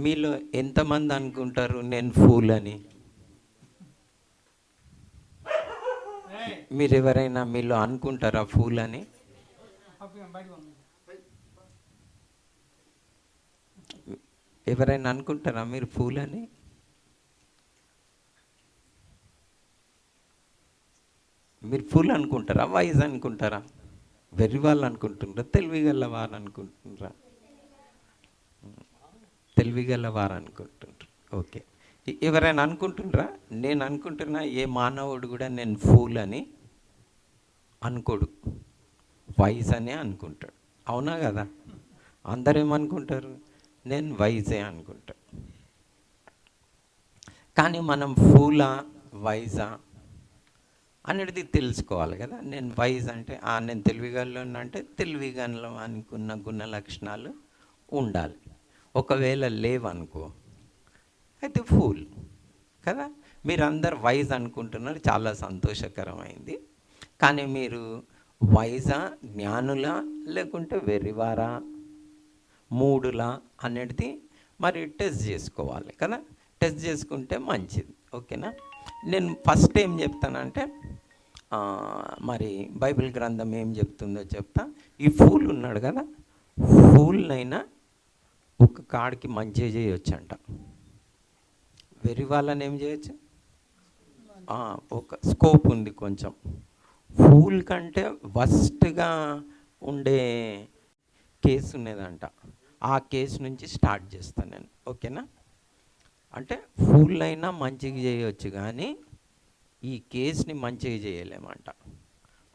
మీలో ఎంతమంది అనుకుంటారు నేను ఫూల్ అని మీరు ఎవరైనా మీలో అనుకుంటారా ఫూల్ అని ఎవరైనా అనుకుంటారా మీరు ఫూల్ అని మీరు ఫుల్ అనుకుంటారా? వైజ్ అనుకుంటారా? వెర్రి వాళ్ళు అనుకుంటుంటారా తెలివి గల వారు అనుకుంటున్నారా? తెలివి గల వారు అనుకుంటుంటారు ఓకే ఎవరైనా అనుకుంటుండ్రా? నేను అనుకుంటున్నా ఏ మానవుడు కూడా నేను ఫూల్ అని అనుకోడు. వైజ్ అనే అనుకుంటాడు. అవునా కదా? అందరూ ఏమనుకుంటారు నేను వైజే అనుకుంటా. కానీ మనం ఫూలా వైజా అనేది తెలుసుకోవాలి కదా? నేను వైజ్ అంటే నేను తెలివిగల్లో అంటే తెలివిగల్లో అనుకున్న గుణ లక్షణాలు ఉండాలి. ఒకవేళ లేవనుకో అయితే ఫూల్ కదా? మీరు అందరు వైజ్ అనుకుంటున్నారు చాలా సంతోషకరమైంది. కానీ మీరు వైజా జ్ఞానులా లేకుంటే వెర్రివారా? మూడులా అనేది మరి టెస్ట్ చేసుకోవాలి కదా? టెస్ట్ చేసుకుంటే మంచిది ఓకేనా? నేను ఫస్ట్ ఏం చెప్తానంటే మరి బైబిల్ గ్రంథం ఏం చెప్తుందో చెప్తా. ఈ ఫూల్ ఉన్నాడు కదా? ఫూల్నైనా ఒక కాడికి మంచి చేయొచ్చు అంట వెర్రి వాళ్ళని ఏం చేయొచ్చు? ఒక స్కోప్ ఉంది కొంచెం. ఫూల్ కంటే వస్ట్గా ఉండే కేసు ఉన్నదంట. ఆ కేసు నుంచి స్టార్ట్ చేస్తాను నేను. ఓకేనా? అంటే ఫూల్ అయినా మంచిగా చేయవచ్చు కానీ ఈ కేసుని మంచిగా చేయలేమంట.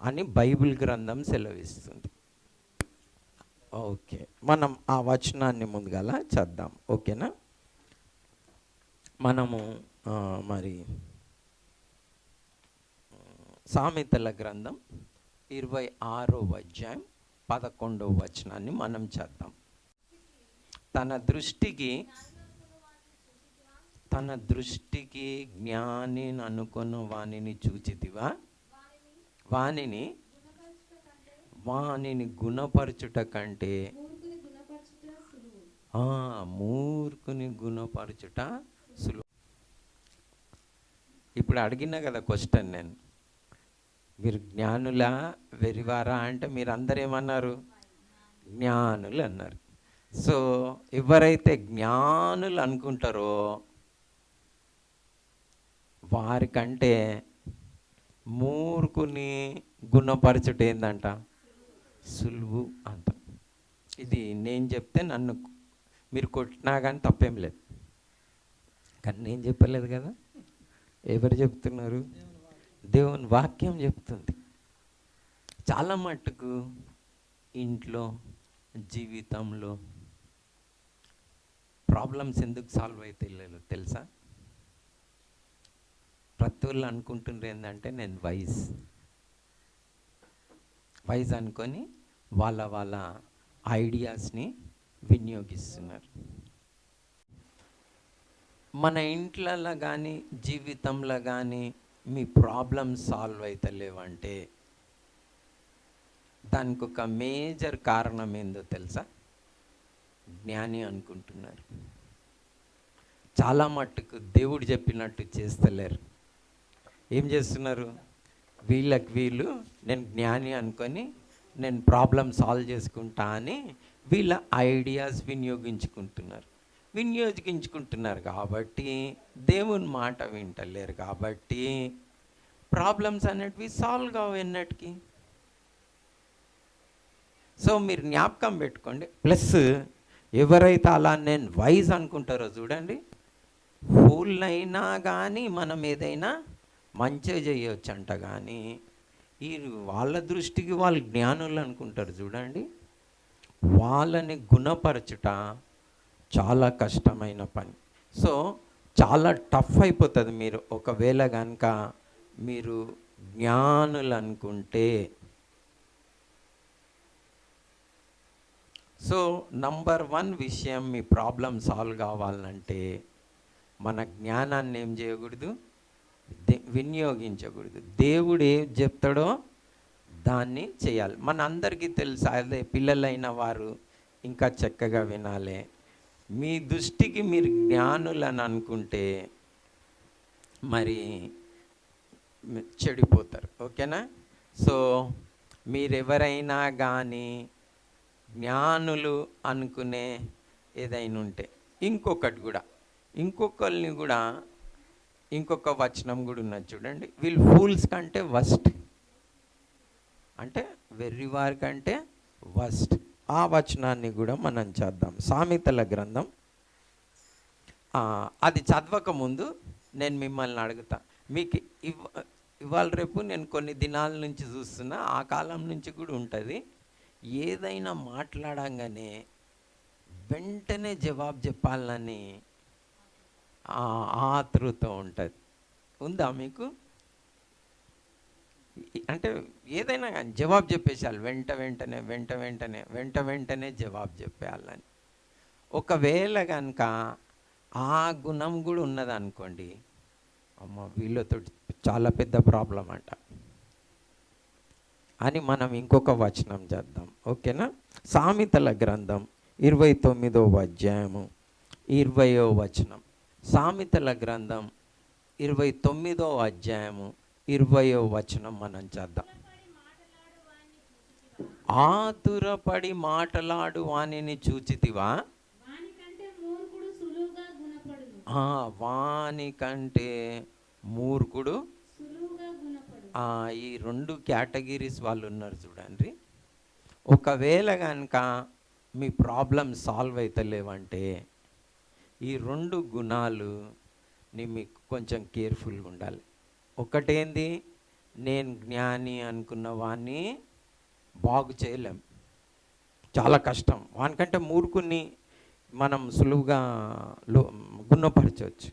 అని బైబిల్ గ్రంథం సెలవిస్తుంది. ఓకే. మనం ఆ వచనాన్ని ముందుగల చద్దాం. ఓకేనా? మనము మరి సామెతల గ్రంథం ఇరవై ఆరో అధ్యాయం పదకొండవ వచనాన్ని మనం చేద్దాం. తన దృష్టికి తన దృష్టికి జ్ఞానిని అనుకున్న వాణిని చూచితివా? వాణిని వాణిని గుణపరచుట కంటే మూర్ఖుని గుణపరచుట సులువు. ఇప్పుడు అడిగినా కదా క్వశ్చన్ నేను. మీరు జ్ఞానులా వెరివారా అంటే మీరు అందరు ఏమన్నారు? జ్ఞానులు అన్నారు సో ఎవరైతే జ్ఞానులు అనుకుంటారో వారికంటే మూర్ఖుని గుణపరచుట ఏందంట? సులువు అంత. ఇది నేను చెప్తే నన్ను మీరు కొట్టినా కానీ తప్పేం లేదు. కానీ నేను చెప్పలేదు కదా. ఎవరు చెప్తున్నారు? దేవుని వాక్యం చెప్తుంది. చాలా మట్టుకు ఇంట్లో జీవితంలో ప్రాబ్లమ్స్ ఎందుకు సాల్వ్ అయితే లేదు తెలుసా? ప్రతి వాళ్ళు అనుకుంటుండ్రు ఏంటంటే నేను వైజ్ వైజ్ అనుకొని వాళ్ళ వాళ్ళ ఐడియాస్ని వినియోగిస్తున్నారు. మన ఇంట్లలో కానీ జీవితంలో కానీ మీ ప్రాబ్లం సాల్వ్ అవుతలేవంటే దానికి ఒక మేజర్ కారణం ఏందో తెలుసా? జ్ఞాని అనుకుంటున్నారు. చాలా మట్టుకు దేవుడు చెప్పినట్టు చేస్తలేరు. ఏం చేస్తున్నారు? వీళ్ళకి వీళ్ళు నేను జ్ఞాని అనుకొని నేను ప్రాబ్లం సాల్వ్ చేసుకుంటా అని వీళ్ళ ఐడియాస్ వినియోగించుకుంటున్నారు. వినియోగించుకుంటున్నారు కాబట్టి దేవుని మాట వింటలేరు కాబట్టి ప్రాబ్లమ్స్ అనేటివి సాల్వ్ కావు ఎన్నటికి. సో మీరు జ్ఞాపకం పెట్టుకోండి. ప్లస్ ఎవరైతే అలా నేను వైజ్ అనుకుంటారో చూడండి. ఫూల్ అయినా కానీ మనం ఏదైనా మంచిగా చేయవచ్చు అంట కానీ ఈ వాళ్ళ దృష్టికి వాళ్ళు జ్ఞానులు అనుకుంటారు చూడండి. వాళ్ళని గుణపరచుట చాలా కష్టమైన పని. సో చాలా టఫ్ అయిపోతుంది మీరు ఒకవేళ కనుక మీరు జ్ఞానులు అనుకుంటే. సో నంబర్ వన్ విషయం మీ ప్రాబ్లం సాల్వ్ కావాలంటే మన జ్ఞానాన్ని ఏం చేయకూడదు? వినియోగించకూడదు. దేవుడు ఏం చెప్తాడో దాన్ని చేయాలి. మన అందరికీ తెలుసు అదే పిల్లలైన వారు ఇంకా చక్కగా వినాలి. మీ దృష్టికి మీరు జ్ఞానులని అనుకుంటే మరి చెడిపోతారు. ఓకేనా? సో మీరెవరైనా కానీ జ్ఞానులు అనుకునే ఏదైనా ఉంటే ఇంకొకటి కూడా ఇంకొకరిని కూడా ఇంకొక వచనం కూడా ఉన్నది చూడండి. వీళ్ళు ఫూల్స్ కంటే వస్ట్ అంటే వెర్రివారి కంటే వస్ట్ ఆ వచనాన్ని కూడా మనం చేద్దాం. సామెతల గ్రంథం. అది చదవక ముందు నేను మిమ్మల్ని అడుగుతా. మీకు ఇవ్ ఇవాళ రేపు నేను కొన్ని దినాల నుంచి చూస్తున్నా ఆ కాలం నుంచి కూడా ఉంటుంది. ఏదైనా మాట్లాడంగానే వెంటనే జవాబు చెప్పాలని ఆతృత ఉంటుంది. ఉందా మీకు? అంటే ఏదైనా కానీ జవాబు చెప్పేసేయాలి వెంట వెంటనే వెంట వెంటనే వెంట వెంటనే జవాబు చెప్పేయాలని. ఒకవేళ కనుక ఆ గుణం కూడా ఉన్నదనుకోండి అమ్మ వీళ్ళతో చాలా పెద్ద ప్రాబ్లం అంట. అని మనం ఇంకొక వచనం చేద్దాం. ఓకేనా? సామెతల గ్రంథం ఇరవై తొమ్మిదో అధ్యాయము ఇరవయో వచనం. సామెతల గ్రంథం ఇరవై తొమ్మిదో అధ్యాయము ఇరవయో వచనం మనం చేద్దాం. ఆతురపడి మాటలాడు వాణిని చూచితివా? ఆ, వాని కంటే మూర్ఖుడు. ఆ, ఈ రెండు కేటగిరీస్ వాళ్ళు ఉన్నారు చూడండి. ఒకవేళ కనుక మీ ప్రాబ్లం సాల్వ్ అవుతలేవంటే ఈ రెండు గుణాలు నీ మీకు కొంచెం కేర్ఫుల్గా ఉండాలి. ఒకటేంది? నేను జ్ఞాని అనుకున్న వాడిని బాగు చేయలేం. చాలా కష్టం. వానికంటే మూర్ఖుని మనం సులువుగా లో గుణపరచవచ్చు.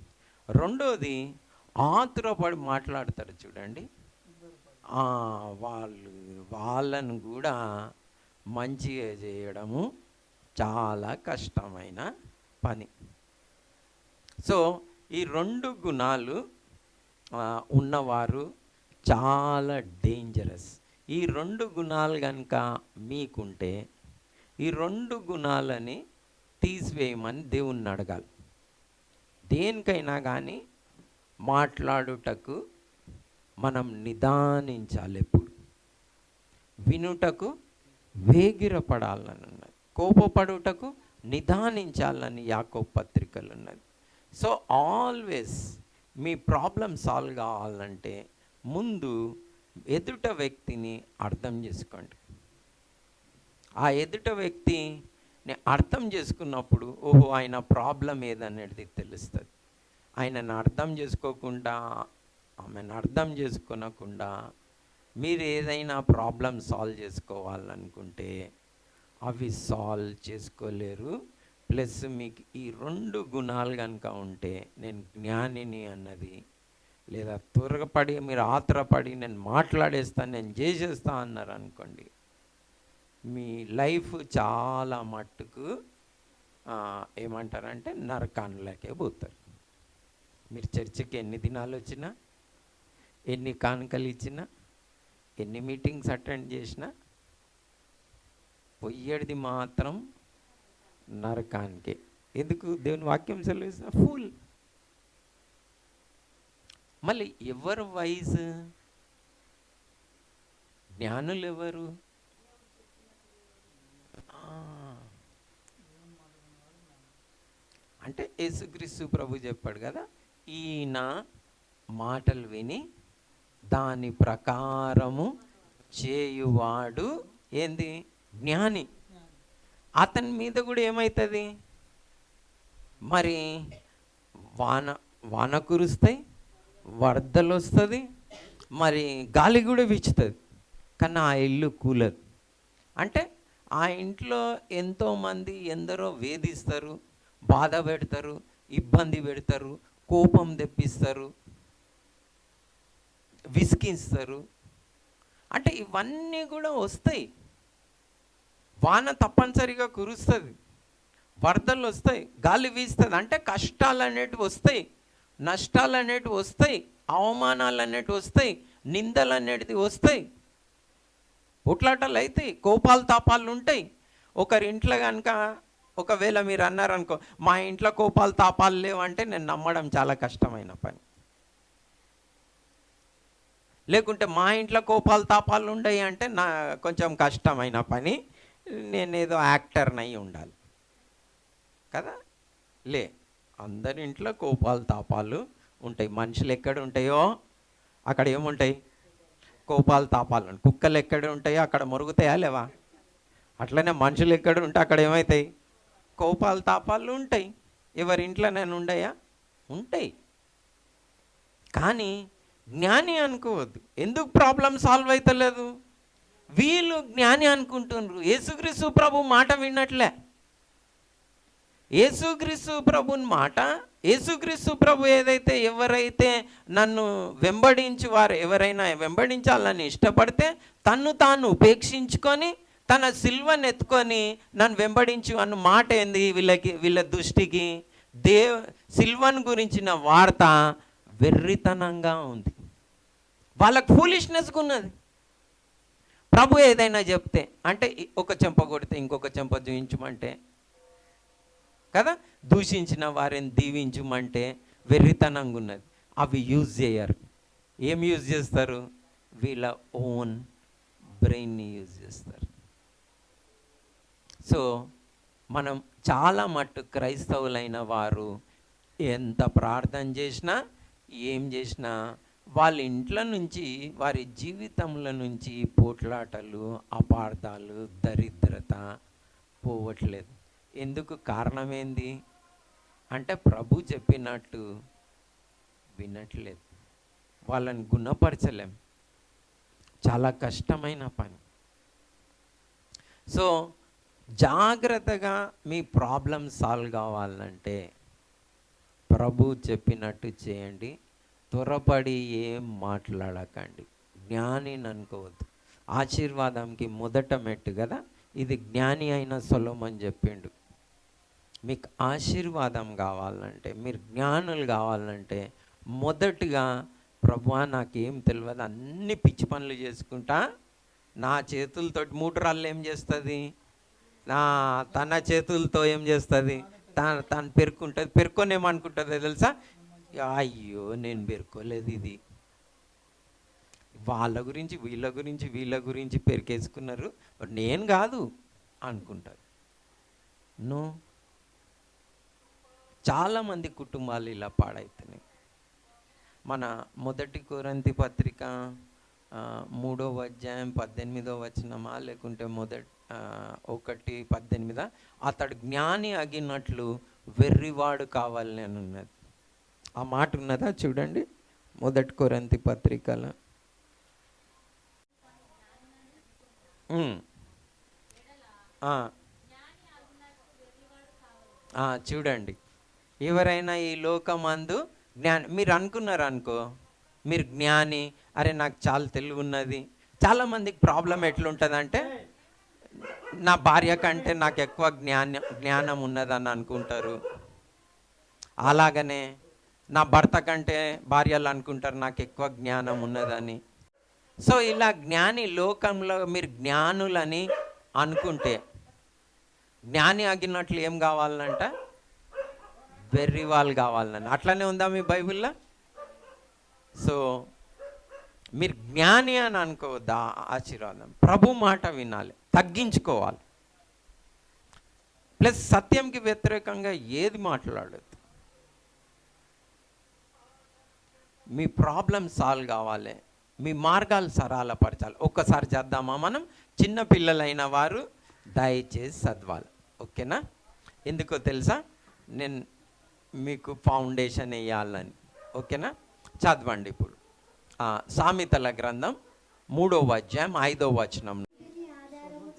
రెండోది ఆతురపడి మాట్లాడతారు చూడండి. వాళ్ళు వాళ్ళను కూడా మంచిగా చేయడము చాలా కష్టమైన పని. సో ఈ రెండు గుణాలు ఉన్నవారు చాలా డేంజరస్ ఈ రెండు గుణాలు కనుక మీకుంటే ఈ రెండు గుణాలని తీసివేయమని దేవుణ్ణి అడగాలి. దేనికైనా కానీ మాట్లాడుటకు మనం నిదానించాలి ఎప్పుడు. వినుటకు వేగిరపడాలని ఉన్నది కోపపడుటకు నిదానించాలని యాకో పత్రికలు ఉన్నది సో ఆల్వేస్ మీ ప్రాబ్లం సాల్వ్ కావాలంటే ముందు ఎదుట వ్యక్తిని అర్థం చేసుకోండి. ఆ ఎదుట వ్యక్తిని అర్థం చేసుకున్నప్పుడు ఓహో ఆయన ప్రాబ్లం ఏదనేది తెలుస్తుంది. ఆయనను అర్థం చేసుకోకుండా ఆమెను అర్థం చేసుకునకుండా మీరు ఏదైనా ప్రాబ్లం సాల్వ్ చేసుకోవాలనుకుంటే అవి సాల్వ్ చేసుకోలేరు. ప్లస్ మీకు ఈ రెండు గుణాలు కనుక ఉంటే నేను జ్ఞానిని అన్నది లేదా త్వరపడి మీరు ఆత్రపడి నేను మాట్లాడేస్తాను నేను చేసేస్తా అన్నారు అనుకోండి మీ లైఫ్ చాలా మట్టుకు ఏమంటారంటే నరకానులకే పోతారు. మీరు చర్చికి ఎన్ని దినాలు వచ్చినా ఎన్ని కానుకలు ఇచ్చినా ఎన్ని మీటింగ్స్ అటెండ్ చేసినా పొయ్యేది మాత్రం నరకానికి. ఎందుకు? దేవుని వాక్యం సెలవిస్తున్న ఫుల్. మళ్ళీ ఎవరు వైజ్? జ్ఞానులు ఎవరు ఆ. అంటే యేసుక్రీస్తు ప్రభు చెప్పాడు కదా ఈయన మాటలు విని దాని ప్రకారము చేయువాడు ఏంది? జ్ఞాని. అతని మీద కూడా ఏమవుతుంది మరి వాన వాన కురుస్తాయి వరదలు వస్తుంది మరి గాలి కూడా వీచుతుంది. కానీ ఆ ఇల్లు కూలదు. అంటే ఆ ఇంట్లో ఎంతోమంది ఎందరో వేధిస్తారు బాధ పెడతారు ఇబ్బంది పెడతారు కోపం తెప్పిస్తారు విసిగిస్తారు అంటే ఇవన్నీ కూడా వస్తాయి. వాన తప్పనిసరిగా కురుస్తుంది. వరదలు వస్తాయి గాలి వీస్తుంది. అంటే కష్టాలు అనేటివి వస్తాయి నష్టాలు అనేటివి వస్తాయి అవమానాలు అనేటివి వస్తాయి నిందలు అనేటివి వస్తాయి. ఉట్లాటలు అవుతాయి కోపాలు తాపాలు ఉంటాయి. ఒకరి ఇంట్లో కనుక ఒకవేళ మీరు అన్నారనుకో మా ఇంట్లో కోపాలు తాపాలు లేవంటే నేను నమ్మడం చాలా కష్టమైన పని. లేకుంటే మా ఇంట్లో కోపాలు తాపాలు ఉండయి అంటే నా కొంచెం కష్టమైన పని. నేనేదో యాక్టర్నై ఉండాలి. కదా? లే అందరి ఇంట్లో కోపాలు తాపాలు ఉంటాయి. మనుషులు ఎక్కడ ఉంటాయో అక్కడ ఏముంటాయి? కోపాలు తాపాలు కుక్కలు ఎక్కడ ఉంటాయో అక్కడ మురుగుతాయా లేవా? అట్లనే మనుషులు ఎక్కడ ఉంటే అక్కడ ఏమవుతాయి కోపాలు తాపాలు ఉంటాయి. ఎవరి ఇంట్లో నేను ఉండయా? ఉంటాయి. కానీ జ్ఞాని అనుకోవద్దు. ఎందుకు ప్రాబ్లం సాల్వ్ అవుతలేదు వీళ్ళు జ్ఞాని అనుకుంటున్నారు యేసుక్రీస్తు ప్రభు మాట విన్నట్లే. యేసుక్రీస్తు ప్రభుని మాట యేసుక్రీస్తు ప్రభు ఏదైతే ఎవరైతే నన్ను వెంబడించి వారు ఎవరైనా వెంబడించాలని ఇష్టపడితే తన్ను తాను ఉపేక్షించుకొని తన సిల్వను ఎత్తుకొని నన్ను వెంబడించు అన్న మాట ఏంది వీళ్ళకి వీళ్ళ దృష్టికి? దేవ్ సిల్వన్ గురించిన వార్త వెర్రితనంగా ఉంది. వాళ్ళకు ఫూలిష్నెస్గా ఉన్నది. ప్రభు ఏదైనా చెప్తే అంటే ఒక చెంప కొడితే ఇంకొక చెంప చూయించమంటే కదా? దూషించిన వారిని దీవించమంటే వెర్రితనంగా ఉన్నది అవి యూజ్ చేయరు. ఏం యూజ్ చేస్తారు? వీళ్ళ ఓన్ బ్రెయిన్ని యూజ్ చేస్తారు. సో మనం చాలా మట్టు క్రైస్తవులైన వారు ఎంత ప్రార్థన చేసినా ఏం చేసినా వాళ్ళ ఇంట్లో నుంచి వారి జీవితంలో నుంచి పోట్లాటలు అపార్థాలు దరిద్రత పోవట్లేదు. ఎందుకు కారణం ఏంది అంటే ప్రభు చెప్పినట్టు వినట్లేదు. వాళ్ళని గుణపరచలేం. చాలా కష్టమైన పని. సో జాగ్రత్తగా మీ ప్రాబ్లం సాల్వ్ కావాలంటే ప్రభు చెప్పినట్టు చేయండి. త్వరపడి ఏం మాట్లాడకండి. జ్ఞానిని అనుకోవద్దు ఆశీర్వాదంకి మొదట మెట్టు కదా? ఇది జ్ఞాని అయిన సొలమని చెప్పిండు. మీకు ఆశీర్వాదం కావాలంటే మీరు జ్ఞానులు కావాలంటే మొదటిగా ప్రభువా నాకేం తెలియదు అన్ని పిచ్చి పనులు చేసుకుంటా. నా చేతులతో మూటరాళ్ళు ఏం చేస్తుంది? నా తన చేతులతో ఏం చేస్తుంది? తను తను పెరుక్కుంటుంది. పెరుక్కొని తెలుసా? అయ్యో నేను పెరుకోలేదు ఇది. వాళ్ళ గురించి వీళ్ళ గురించి వీళ్ళ గురించి పెరికేసుకున్నారు. బట్ నేను కాదు అనుకుంటారు నో. చాలామంది కుటుంబాలు ఇలా పాడవుతున్నాయి మన మొదటి కోరంతి పత్రిక మూడో మూడవ అధ్యాయం పద్దెనిమిదో వచనమా లేకుంటే మొదటి ఒకటి పద్దెనిమిదా? అతడు జ్ఞాని అగినట్లు వెర్రివాడు కావాలని అని ఉన్నది. ఆ మాట ఉన్నదా చూడండి. మొదటి కొరంతి పత్రికల. చూడండి. ఎవరైనా ఈ లోకమందు జ్ఞాని మీరు అనుకున్నారు అనుకో మీరు జ్ఞాని అరే నాకు చాలా తెలివి ఉన్నది చాలామందికి ప్రాబ్లం ఎట్లుంటుందంటే నా భార్య కంటే నాకు ఎక్కువ జ్ఞానం జ్ఞానం ఉన్నదని అనుకుంటారు. అలాగనే నా భర్త కంటే భార్యలు అనుకుంటారు నాకు ఎక్కువ జ్ఞానం ఉన్నదని. సో ఇలా జ్ఞాని లోకంలో మీరు జ్ఞానులని అనుకుంటే జ్ఞాని ఆగినట్లు ఏం కావాలంట? వెర్రి వాళ్ళు కావాలని. అట్లనే ఉందా మీ బైబిల్లో? సో మీరు జ్ఞాని అని అనుకోవద్దా? ఆశీర్వాదం. ప్రభు మాట వినాలి తగ్గించుకోవాలి. ప్లస్ సత్యంకి వ్యతిరేకంగా ఏది మాట్లాడదు మీ ప్రాబ్లం సాల్వ్ కావాలి. మీ మార్గాలు సరళపరచాలి. ఒక్కసారి చేద్దామా మనం? చిన్న పిల్లలైన వారు దయచేసి చదవాలి. ఓకేనా? ఎందుకో తెలుసా? నేను మీకు ఫౌండేషన్ వేయాలని. ఓకేనా? చదవండి ఇప్పుడు. సామెతల గ్రంథం మూడవ అధ్యాయం ఐదవ వచనం. వీటిని ఆధారము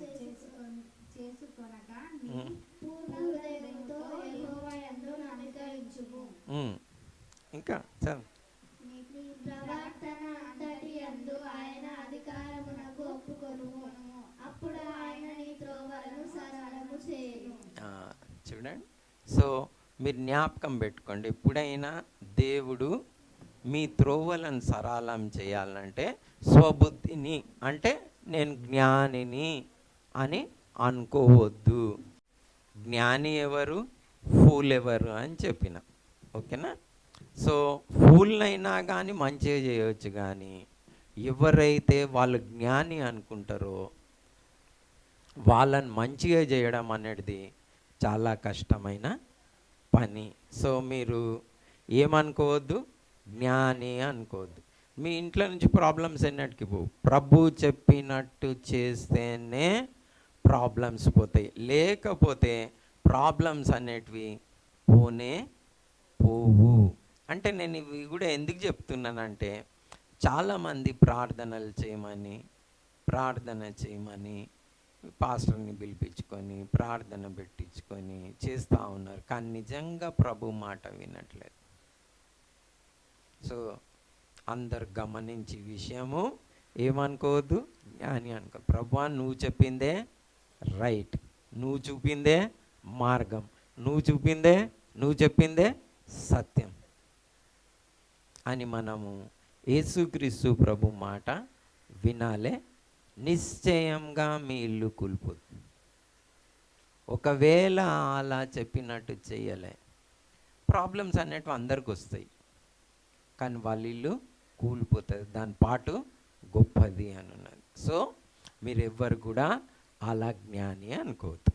అప్పుడు ఆయన నీ త్రోవలను సరళము చేయును. చూడండి. సో మీరు జ్ఞాపకం పెట్టుకోండి. ఎప్పుడైనా దేవుడు మీ త్రోవలను సరళం చేయాలంటే స్వబుద్ధిని అంటే నేను జ్ఞానిని అని అనుకోవద్దు. జ్ఞాని ఎవరు? ఫూల్ ఎవరు అని చెప్పిన. ఓకేనా? సో ఫూల్నైనా కానీ మంచిగా చేయవచ్చు కానీ ఎవరైతే వాళ్ళు జ్ఞాని అనుకుంటారో వాళ్ళని మంచిగా చేయడం అనేది చాలా కష్టమైన పని. సో మీరు ఏమనుకోవద్దు? జ్ఞాని అనుకోవద్దు. మీ ఇంట్లో నుంచి ప్రాబ్లమ్స్ ఎన్నటికి పోవు. ప్రభు చెప్పినట్టు చేస్తేనే ప్రాబ్లమ్స్ పోతాయి. లేకపోతే ప్రాబ్లమ్స్ అనేటివి పోనే పోవు. అంటే నేను ఇవి కూడా ఎందుకు చెప్తున్నానంటే చాలామంది ప్రార్థనలు చేయమని ప్రార్థన చేయమని పాస్టర్ని పిలిపించుకొని ప్రార్థన పెట్టించుకొని చేస్తూ ఉన్నారు. కానీ నిజంగా ప్రభు మాట వినట్లేదు. సో అందరు గమనించి విషయము ఏమనుకోవద్దు. అని అనుకో ప్రభు నువ్వు చెప్పిందే రైట్. నువ్వు చూపిందే మార్గం. నువ్వు చూపిందే నువ్వు చెప్పిందే సత్యం అని మనము యేసుక్రీస్తు ప్రభు మాట వినాలే నిశ్చయంగా మీ ఇల్లు కూలిపోతుంది ఒకవేళ అలా చెప్పినట్టు చేయలే ప్రాబ్లమ్స్ అనేటివి అందరికి వస్తాయి. కానీ వాళ్ళ ఇల్లు కూలిపోతుంది దాని పాటు గొప్పది అని ఉన్నది. సో మీరెవ్వరు కూడా అలా జ్ఞాని అనుకోవద్దు.